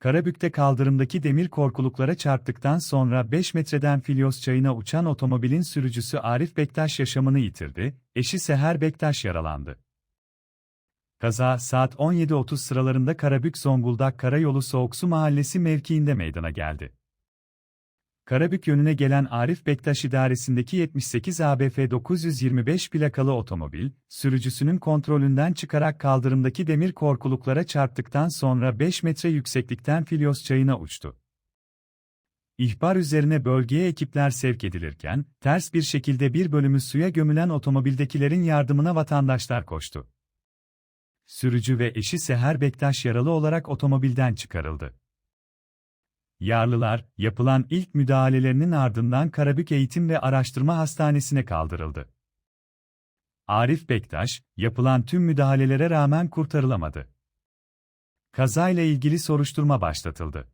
Karabük'te kaldırımdaki demir korkuluklara çarptıktan sonra 5 metreden Filyos çayına uçan otomobilin sürücüsü Arif Bektaş yaşamını yitirdi, eşi Seher Bektaş yaralandı. Kaza saat 17.30 sıralarında Karabük Zonguldak Karayolu Soğuksu Mahallesi mevkiinde meydana geldi. Karabük yönüne gelen Arif Bektaş idaresindeki 78 ABF 925 plakalı otomobil, sürücüsünün kontrolünden çıkarak kaldırımdaki demir korkuluklara çarptıktan sonra 5 metre yükseklikten Filyos çayına uçtu. İhbar üzerine bölgeye ekipler sevk edilirken, ters bir şekilde bir bölümü suya gömülen otomobildekilerin yardımına vatandaşlar koştu. Sürücü ve eşi Seher Bektaş yaralı olarak otomobilden çıkarıldı. Yarlılar, yapılan ilk müdahalelerinin ardından Karabük Eğitim ve Araştırma Hastanesi'ne kaldırıldı. Arif Bektaş, yapılan tüm müdahalelere rağmen kurtarılamadı. Kazayla ilgili soruşturma başlatıldı.